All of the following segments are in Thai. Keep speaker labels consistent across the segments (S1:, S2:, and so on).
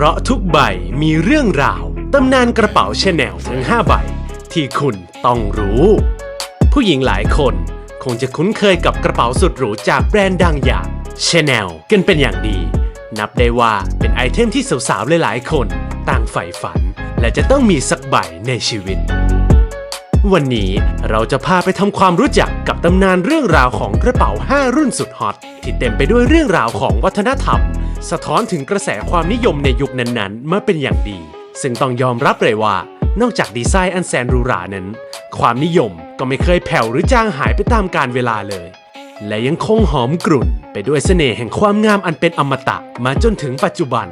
S1: พราะทุกใบมีเรื่องราวตำนานกระเป๋าชาแนลทั้ง 5 ใบ ที่คุณต้องรู้ ผู้หญิงหลายคนคงจะคุ้นเคยกับกระเป๋าสุดหรูจากแบรนด์ดังอย่างชาแนลกันเป็นอย่างดี นับได้ว่าเป็นไอเทมที่สาวๆหลายๆ คนต่างใฝ่ฝัน และจะต้องมีสักใบในชีวิต วันนี้เราจะพาไปทำความรู้จักกับตำนานเรื่องราวของกระเป๋า 5 รุ่นสุดฮอตที่เต็มไปด้วยเรื่องราวของวัฒนธรรม สะท้อนถึงกระแสความนิยมในยุคนั้นๆ มาเป็นอย่างดี ซึ่งต้องยอมรับเลยว่า นอกจากดีไซน์อันแสนหรูหรานั้น ความนิยมก็ไม่เคยแผ่วหรือจางหายไปตามกาลเวลาเลย และยังคงหอมกรุ่น ไปด้วยเสน่ห์แห่งความงามอันเป็นอมตะมาจนถึงปัจจุบัน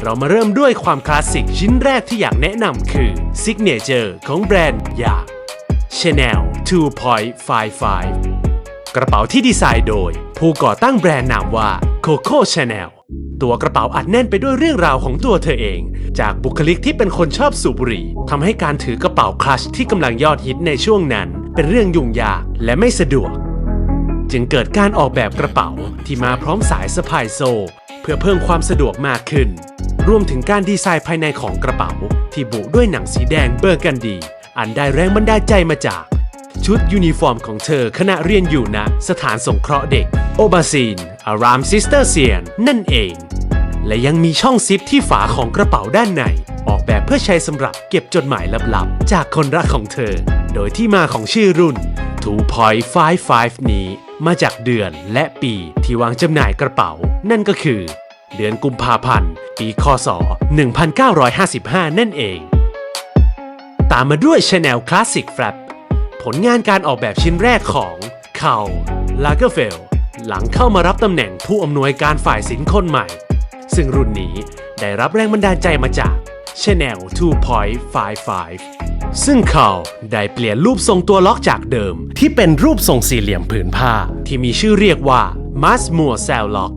S1: เรามาเริ่มด้วยความคลาสสิกชิ้นแรกที่อยากแนะนำคือ Signature ของแบรนด์ยา Chanel 2.55 กระเป๋าที่ดีไซน์โดย ผู้ก่อตั้งแบรนด์นามว่า Coco Chanel ตัวกระเป๋าอัดแน่นไปด้วยเรื่องราวของตัวเธอเอง จากบุคลิกที่เป็นคนชอบสูบบุหรี่ทำให้การถือกระเป๋าคลัชที่กำลังยอดฮิตในช่วงนั้น เป็นเรื่องยุ่งยากและไม่สะดวก จึงเกิดการออกแบบกระเป๋าที่มาพร้อมสายสะพายโซ่ เพื่อเพิ่มความสะดวกมากขึ้น รวมถึงการดีไซน์ภายในของกระเป๋า ที่บุด้วยหนังสีแดงเบอร์กันดี อันได้แรงบันดาลใจมาจาก ชุดยูนิฟอร์มของเธอขณะเรียนอยู่ณสถานสงเคราะห์เด็ก โอบาซีน อารามซิสเตอร์เซียนนั่นเอง และยังมีช่องซิปที่ฝาของกระเป๋าด้านใน ออกแบบเพื่อใช้สำหรับเก็บจดหมายลับๆ จากคนรักของเธอ โดยที่มาของชื่อรุ่น 2.55 นี้ มาจากเดือนและปีที่วางจำหน่ายกระเป๋า นั่นก็คือ เดือนกุมภาพันธ์ ปีคศ 1955 นั่นเอง ตามมาด้วย Chanel Classic Flap ผลงานการออกแบบชิ้นแรกของคา l ลาเกอร์เฟลหลังเข้ามารับตำแหน่งผู้อำนวยการฝ่ายสินคนใหม่ ซึ่งรุ่นนี้ได้รับแรงบันดาลใจมาจาก Chanel 2.55 ซึ่งเขาได้เปลี่ยนรูปทรงตัวล็อกจากเดิม ที่เป็นรูปทรงสี่เหลี่ยมผืนผ้า ที่มีชื่อเรียกว่า m a s m o r Cell Lock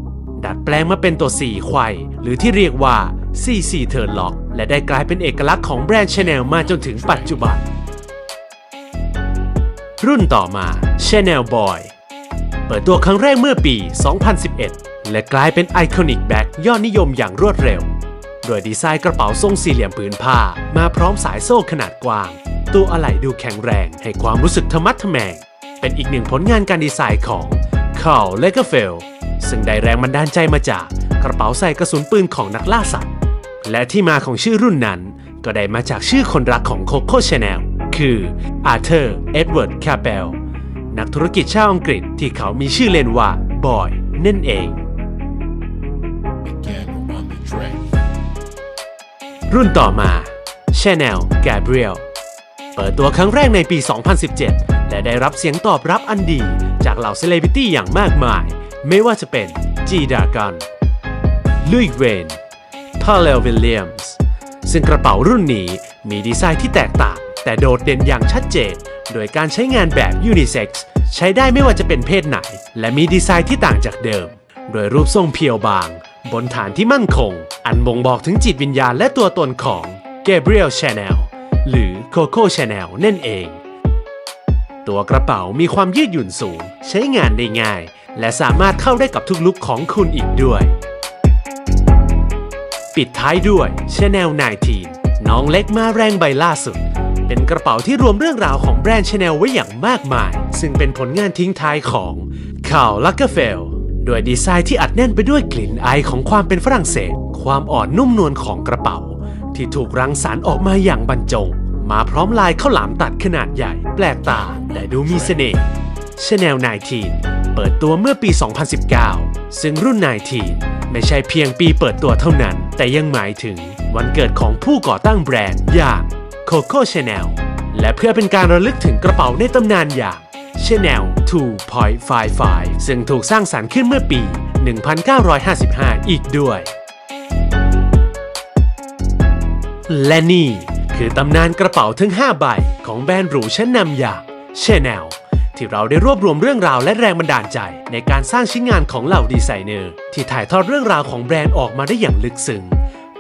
S1: ดัดแปลงมาเป็นตัว4ไขว้หรือที่เรียกว่า CC Turn Lock และได้กลายเป็นเอกลักษณ์ของแบรนด์ Chanel มาจนถึงปัจจุบัน รุ่นต่อมา Chanel Boy เปิดตัวครั้งแรกเมื่อปี 2011 และกลายเป็นไอคอนิกแบ็กยอดนิยมอย่างรวดเร็ว โดยดีไซน์กระเป๋าทรงสี่เหลี่ยมผืนผ้า มาพร้อมสายโซ่ขนาดกว้าง ตัวอะไหล่ดูแข็งแรงให้ความรู้สึกธรรมัดทแมง เป็นอีกหนึ่งผลงานการดีไซน์ของ Carl l a g e r f e l d ซึ่งได้แรงบันดาลใจมาจากกระเป๋าใส่กระสุนปืนของนักล่าสัตว์ และที่มาของชื่อรุ่นนั้น ก็ได้มาจากชื่อคนรักของโคโค่ชาแนลคืออาร์เธอร์ เอ็ดเวิร์ด คาเปล นักธุรกิจชาวอังกฤษที่เขามีชื่อเล่นว่าบอยนั่นเอง รุ่นต่อมา Chanel Gabriel เปิดตัวครั้งแรกในปี 2017 และได้รับเสียงตอบรับอันดี จากเหล่าเซเลบริตี้อย่างมากมาย ไม่ว่าจะเป็น G Dragon ลุยเวนพาเลลวิลเลียมส์ซึ่งกระเป๋ารุ่นนี้มีดีไซน์ที่แตกต่าง แต่โดดเด่นอย่างชัดเจน โดยการใช้งานแบบยูนิเซ็กซ์ใช้ได้ไม่ว่าจะเป็นเพศไหน และมีดีไซน์ที่ต่างจากเดิม โดยรูปทรงเพียวบาง บนฐานที่มั่นคง อันบ่งบอกถึงจิตวิญญาณและตัวตนของ Gabriel Chanel หรือ Coco Chanel นั่นเอง ตัวกระเป๋ามีความยืดหยุ่นสูง ใช้งานได้ง่าย และสามารถเข้าได้กับทุกลุคของคุณอีกด้วย ปิดท้ายด้วย Chanel 19 น้องเล็กมาแรงใบล่าสุด เป็นกระเป๋าที่รวมเรื่องราวของแบรนด์ Chanel ไว้อย่างมากมาย ซึ่งเป็นผลงานทิ้งท้ายของ Karl Lagerfeld โดยดีไซน์ที่อัดแน่นไปด้วยกลิ่นไอายของความเป็นฝรั่งเศส ความอ่อนนุ่มนวลของกระเป๋า ที่ถูกรังสรรค์ออกมาอย่างบรรจง มาพร้อมลายข้าวหลามตัดขนาดใหญ่ แปลกตาแต่ดูมีเสน่ห์ Chanel 19 เปิดตัวเมื่อปี 2019 ซึ่งรุ่น 19 ไม่ใช่เพียงปีเปิดตัวเท่านั้น แต่ยังหมายถึงวันเกิดของผู้ก่อตั้งแบรนด์อย่าง Coco Chanel และเพื่อเป็นการระลึกถึงกระเป๋าในตำนานอย่าง Chanel 2.55 ซึ่งถูกสร้างสรรค์ขึ้นเมื่อปี 1955 อีกด้วย และนี่คือตำนานกระเป๋าทั้ง 5 ใบของแบรนด์หรูชั้นนำอย่าง Chanel ที่เราได้รวบรวมเรื่องราวและแรงบันดาลใจ ในการสร้างชิ้นงานของเหล่าดีไซเนอร์ ที่ถ่ายทอดเรื่องราวของแบรนด์ออกมาได้อย่างลึกซึ้ง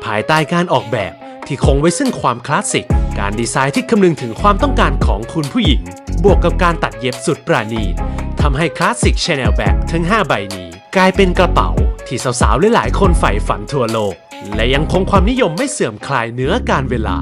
S1: ภายใต้การออกแบบ ที่คงไว้ซึ่งความคลาสสิก การดีไซน์ที่คำนึงถึงความต้องการของคุณผู้หญิง บวกกับการตัดเย็บสุดปราณีตทำให้คลาสสิก Chanel Bag ทั้ง 5 ใบนี้ กลายเป็นกระเป๋าที่สาวๆหลายๆคนใฝ่ฝันทั่วโลก และยังคงความนิยมไม่เสื่อมคลายเนื้อการเวลา